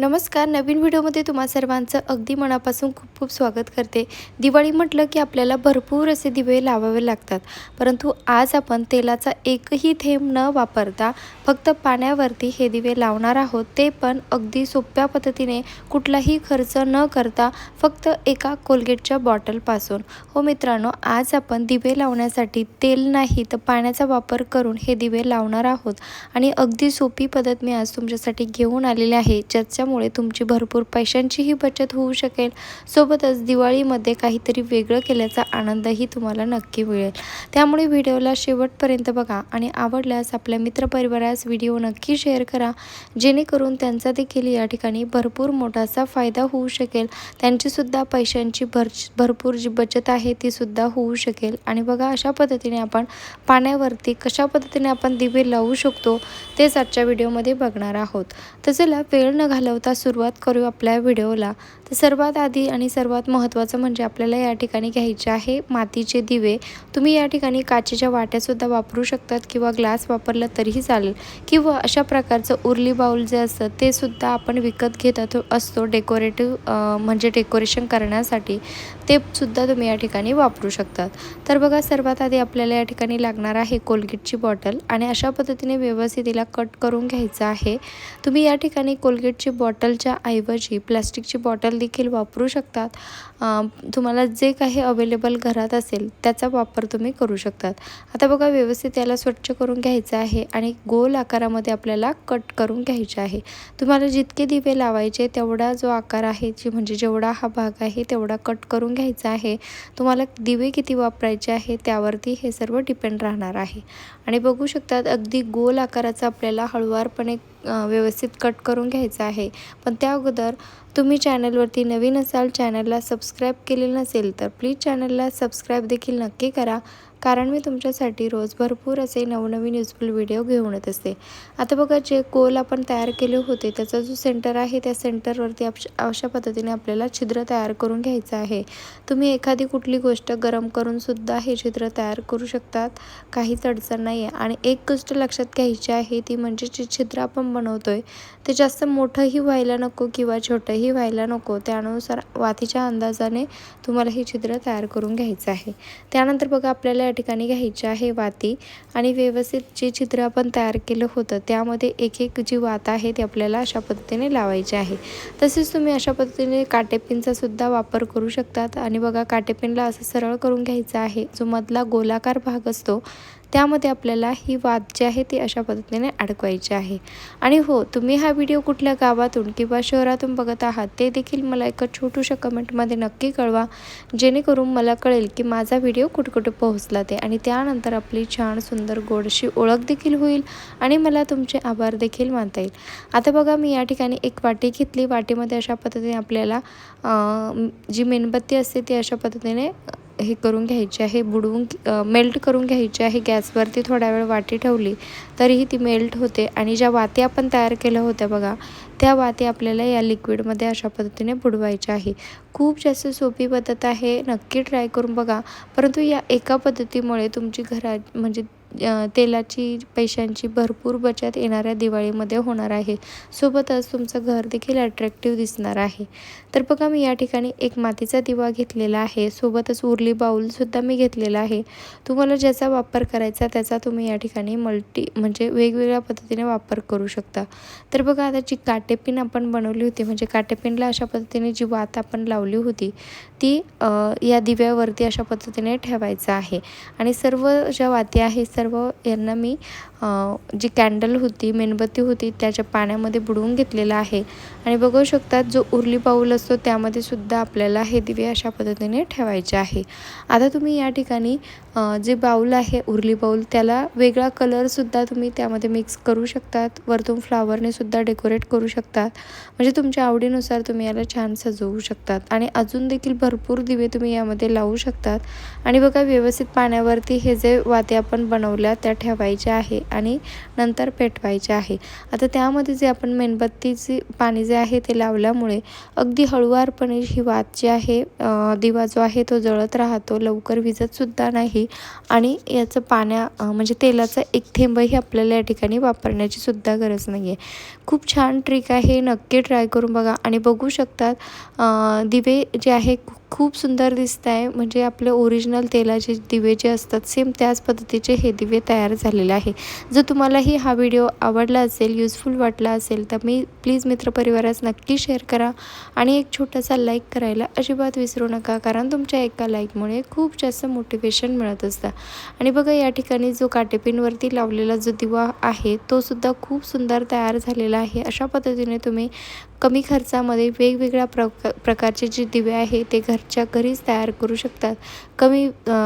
नमस्कार नवीन व्हिडिओमध्ये तुम्हा सर्वांचं अगदी मनापासून खूप खूप स्वागत करते. दिवाळी म्हटलं की आपल्याला भरपूर असे दिवे लावावे लागतात. परंतु आज आपण तेलाचा एकही थेंब न वापरता फक्त पाण्यावरती हे दिवे लावणार आहोत. ते पण अगदी सोप्या पद्धतीने कुठलाही खर्च न करता फक्त एका कोलगेटच्या बॉटलपासून. हो मित्रांनो आज आपण दिवे लावण्यासाठी तेल नाही तर पाण्याचा वापर करून हे दिवे लावणार आहोत. आणि अगदी सोपी पद्धत मी आज तुमच्यासाठी घेऊन आलेली आहे. त्यामुळे तुमची भरपूर पैशांचीही बचत होऊ शकेल. सोबतच दिवाळीमध्ये काहीतरी वेगळं केल्याचा आनंदही तुम्हाला नक्की मिळेल. त्यामुळे व्हिडिओला शेवटपर्यंत बघा आणि आवडल्यास आपल्या मित्रपरिवारास व्हिडिओ नक्की शेअर करा. जेणेकरून त्यांचा देखील या ठिकाणी भरपूर मोठासा फायदा होऊ शकेल. त्यांचीसुद्धा पैशांची भर भरपूर जी बचत आहे ती सुद्धा होऊ शकेल. आणि बघा अशा पद्धतीने आपण पाण्यावरती कशा पद्धतीने आपण दिवे लावू शकतो तेच आजच्या व्हिडिओमध्ये बघणार आहोत. तर चला वेळ न घालवता सुरुवात करू आपल्या व्हिडिओला. तर सर्वात आधी आणि सर्वात महत्त्वाचं म्हणजे आपल्याला या ठिकाणी घ्यायचे आहे मातीचे दिवे. तुम्ही या ठिकाणी काचेच्या वाट्यासुद्धा वापरू शकतात किंवा ग्लास वापरला तरीही चालेल. किंवा अशा प्रकारचं उरली बाऊल जे असतं ते सुद्धा आपण विकत घेत असतो डेकोरेटिव्ह म्हणजे डेकोरेशन करण्यासाठी. ते सुद्धा तुम्ही या ठिकाणी वापरू शकतात. तर बघा सर्वात आधी आपल्याला या ठिकाणी लागणार आहे कोलगेटची बॉटल. आणि अशा पद्धतीने व्यवस्थित तिला कट करून घ्यायचं आहे. तुम्ही या ठिकाणी कोलगेटची बॉटलच्या ऐवजी प्लॅस्टिकची बॉटल देखील वापरू शकतात. तुम्हाला जे काही अवेलेबल घरात असेल त्याचा वापर तुम्ही करू शकतात. आता बघा व्यवस्थित याला स्वच्छ करून घ्यायचं आहे आणि गोल आकारामध्ये आपल्याला कट करून घ्यायचे आहे. तुम्हाला जितके दिवे लावायचे तेवढा जो आकार आहे जी म्हणजे जेवढा हा भाग आहे तेवढा कट करून घ्यायचा आहे. तुम्हाला दिवे किती वापरायचे आहे त्यावरती हे सर्व डिपेंड राहणार आहे. आणि बघू शकतात अगदी गोल आकाराचा आपल्याला हळुवारपणे व्यवस्थित कट करून घ्यायचा आहे. पण त्या अगोदर तुम्ही चॅनलवरती नवीन असाल चॅनलला सबस्क्राईब केले नसेल तर प्लीज चॅनलला सबस्क्राईब देखील नक्की करा. कारण मी तुमच्यासाठी रोज भरपूर असे नवनवीन युजफुल व्हिडिओ घेऊन येत असते. आता बघा जे गोल आपण तयार केले होते त्याचा जो सेंटर आहे त्या सेंटरवरती अश अशा पद्धतीने आपल्याला छिद्र तयार करून घ्यायचं आहे. तुम्ही एखादी कुठली गोष्ट गरम करूनसुद्धा हे छिद्र तयार करू शकतात. काहीच अडचण नाही आहे आणि एक गोष्ट लक्षात घ्यायची आहे ती म्हणजे जे छिद्र आपण बनवतोय ते जास्त मोठंही व्हायला नको किंवा छोटंही व्हायला नको. त्यानुसार वातीच्या अंदाजाने तुम्हाला हे छिद्र तयार करून घ्यायचं आहे. त्यानंतर बघा आपल्याला या ठिकाणी घ्यायची आहे वाती आणि व्यवस्थित जे चित्र आपण तयार केलं होतं त्यामध्ये एक एक जी वात आहे ती आपल्याला अशा पद्धतीने लावायची आहे. तसेच तुम्ही अशा पद्धतीने काटेपिनचा सुद्धा वापर करू शकतात. आणि बघा काटेपिनला असं सरळ करून घ्यायचं आहे. जो मधला गोलाकार भाग असतो त्यामध्ये आपल्याला ही वात जे आहे ती अशा पद्धतीने अडकवायची आहे. आणि हो तुम्ही हा व्हिडिओ कुठल्या गावातून किंवा शहरातून बघत आहात ते देखील मला एका छोटूशा कमेंटमध्ये नक्की कळवा. जेणेकरून मला कळेल की माझा व्हिडिओ कुठकुठं पोहोचला ते. आणि त्यानंतर आपली छान सुंदर गोडशी ओळख देखील होईल आणि मला तुमचे आभार देखील मानता येईल. आता बघा मी या ठिकाणी एक वाटी घेतली. वाटीमध्ये अशा पद्धतीने आपल्याला जी मेणबत्ती असते ती अशा पद्धतीने हे करून घ्यायची आहे बुडवून मेल्ट करून घ्यायची आहे गॅसवरती थोडा वेळ वाटी ठेवली तरीही ती मेल्ट होते. आणि ज्या वाती आपण तयार केल्या होत्या बघा त्या वाती आपल्याला या लिक्विडमध्ये अशा पद्धतीने बुडवायच्या आहे. खूप जास्त सोपी पद्धत आहे नक्की ट्राय करून बघा. परंतु या एका पद्धतीमुळे तुमची घरा म्हणजे तेलाची पैशांची भरपूर बचत येणाऱ्या दिवाळीमध्ये होणार आहे. सोबतच तुमचं घर देखील अट्रॅक्टिव्ह दिसणार आहे. तर बघा मी या ठिकाणी एक मातीचा दिवा घेतलेला आहे. सोबतच उरली बाऊलसुद्धा मी घेतलेला आहे. तुम्हाला ज्याचा वापर करायचा त्याचा तुम्ही या ठिकाणी मल्टी म्हणजे वेगवेगळ्या पद्धतीने वापर करू शकता. तर बघा आता जी काटेपिन आपण बनवली होती म्हणजे काटेपिनला अशा पद्धतीने जी वात आपण लावली होती ती या दिव्यावरती अशा पद्धतीने ठेवायचं आहे. आणि सर्व ज्या वाती आहेत सर्व यांना मी अ, जी कॅन्डल होती मेणबत्ती होती त्याच्या पाण्यामध्ये बुडवून घेतलेला आहे. आणि बघू शकतात जो उरली बाऊल असतो त्यामध्ये सुद्धा आपल्याला हे दिवे अशा पद्धतीने ठेवायचे आहे. आता तुम्ही या ठिकाणी जे बाऊल आहे उरली बाऊल त्याला वेगळा कलरसुद्धा तुम्ही त्यामध्ये मिक्स करू शकतात. वरतून फ्लावरने सुद्धा डेकोरेट करू शकतात. म्हणजे तुमच्या आवडीनुसार तुम्ही याला छान सजवू शकतात. आणि अजून देखील भरपूर दिवे तुम्ही यामध्ये लावू शकतात. आणि बघा व्यवस्थित पाण्यावरती हे जे वाते आपण बनवल्या त्या ठेवायच्या आहे. आणि नंतर पेटवायचे आहे. आता त्यामध्ये जे आपण मेणबत्तीचे पाणी जे आहे ते लावल्यामुळे अगदी हळुवारपणे ही वात जी आहे दिवा जो आहे तो जळत राहतो लवकर विजतसुद्धा नाही आणि याचं पाण्या म्हणजे तेलाचा एक थेंबही आपल्याला या ठिकाणी वापरण्याची सुद्धा गरज नाही आहे खूप छान ट्रिक आहे नक्की ट्राय करून बघा आणि बघू शकतात दिवे जे आहे खूप सुंदर दिसत आहे म्हणजे आपले ओरिजिनल तेलाचे दिवे जे असतात सेम त्याच पद्धतीचे हे दिवे तयार झालेले आहे. जर तुम्हालाही हा व्हिडिओ आवडला असेल युजफुल वाटला असेल तर मी प्लीज मित्रपरिवारास नक्की शेअर करा. आणि एक छोटासा लाईक करायला अजिबात विसरू नका कारण तुमच्या एका लाईकमुळे खूप जास्त मोटिवेशन मिळत असतं. आणि बघा या ठिकाणी जो काटेपिनवरती लावलेला जो दिवा आहे तो सुद्धा खूप सुंदर तयार झालेला आहे. अशा पद्धतीने तुम्ही कमी खर्चामध्ये वेगवेगळ्या प्र प्रकारचे जे दिवे आहे ते घर घरच्या घरीच तयार करू शकतात. कमी